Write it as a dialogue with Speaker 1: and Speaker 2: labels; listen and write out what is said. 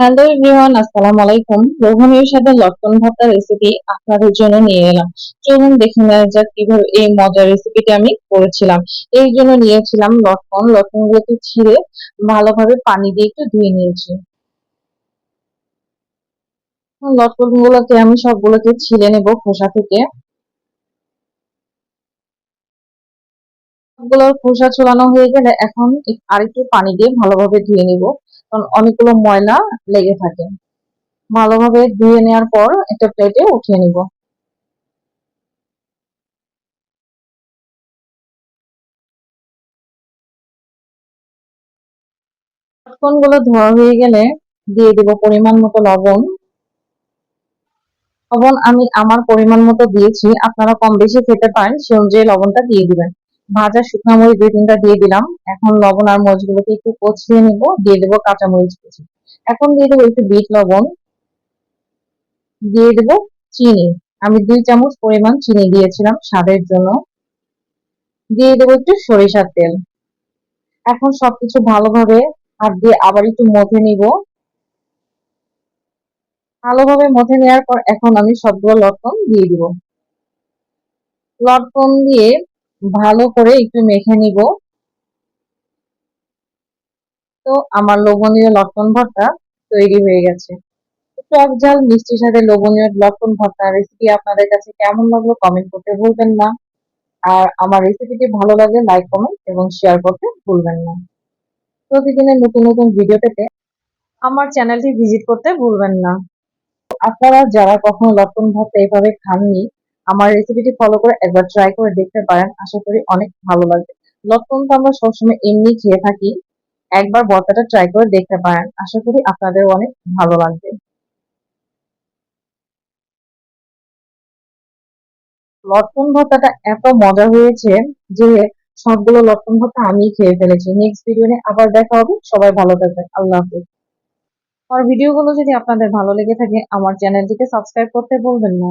Speaker 1: Hello everyone আসসালামু আলাইকুম লোভনীয় সাথে লটকন ভর্তা রেসিপি আপনাদের জন্য নিয়ে এলাম। চলুন দেখে নেওয়া যাক কীভাবে এই মজার রেসিপিটি আমি করেছিলাম। এই জন্য নিয়েছিলাম লটকন লটকনগুলোকে ছিঁড়ে ভালোভাবে পানি দিয়ে একটু ধুয়ে নিয়েছি। লটকন গুলোকে আমি সবগুলোকে ছিঁড়ে নেব খোসা থেকে। সবগুলোর খোসা ছোলানো হয়ে গেলে এখন আরেকটু পানি দিয়ে ভালোভাবে ধুয়ে নিব। অনেকগুলো ময়লা লেগে থাকে। ভালোভাবে ধুয়ে নেওয়ার পর একটা প্লেটে উঠিয়ে নিব। গুলো ধোয়া হয়ে গেলে দিয়ে দিব পরিমাণ মতো লবণ। লবণ আমি আমার পরিমাণ মতো দিয়েছি, আপনারা কম বেশি খেতে পারেন সে অনুযায়ী লবণটা দিয়ে দিবেন। ভাজা শুকনো মরিচ দুই তিনটা দিয়ে দিলাম। এখন লবণ আর মরিচগুলোকে একটু কচিয়ে নিব, দিয়ে দেবো কাঁচা মরিচ কুচি। এখন দিয়ে দেবো একটু বিট লবণ। দিয়ে দেবো চিনি। আমি দুই চামচ পরিমাণ চিনি দিয়েছিলাম স্বাদের জন্য। দিয়ে দেবো একটু সরিষার তেল। এখন সবকিছু ভালোভাবে হাত দিয়ে আবার একটু মথে নিব। ভালোভাবে মথে নেওয়ার পর এখন আমি সবগুলো লটকন দিয়ে দিব। লটকন দিয়ে ভালো করে একটু মেখে নিব। তো আমার লোভনীয় লটকন ভর্তা তৈরি হয়ে গেছে। টক ঝাল মিষ্টির সাথে লোভনীয় লটকন ভর্তা রেসিপি আপনাদের কাছে কেমন লাগল কমেন্ট করতে ভুলবেন না। আর আমার রেসিপিটি ভালো লাগলে লাইক কমেন্ট এবং শেয়ার করতে ভুলবেন না। প্রতিদিনের নতুন নতুন ভিডিও পেতে আমার চ্যানেলটি ভিজিট করতে ভুলবেন না। আপনারা যারা কখনো লটকন ভর্তা এভাবে খাননি আমার রেসিপিটি ফলো করে একবার ট্রাই করে দেখতে পারেন। আশা করি অনেক ভালো লাগবে। লটকন তো আমরা সবসময় এমনি খেয়ে থাকি, একবার ভর্তাটা ট্রাই করে দেখতে পারেন। আশা করি আপনাদের অনেক ভালো লাগবে। লটকন ভর্তাটা এত মজা হয়েছে যে সবগুলো লটকন ভর্তা আমি খেয়ে ফেলেছি। নেক্সট ভিডিও নিয়ে আবার দেখা হবে। সবাই ভালো থাকবেন। আল্লাহ হাফিজ। আর ভিডিওগুলো যদি আপনাদের ভালো লেগে থাকে, আমার চ্যানেলটিকে সাবস্ক্রাইব করতে বলবেন না।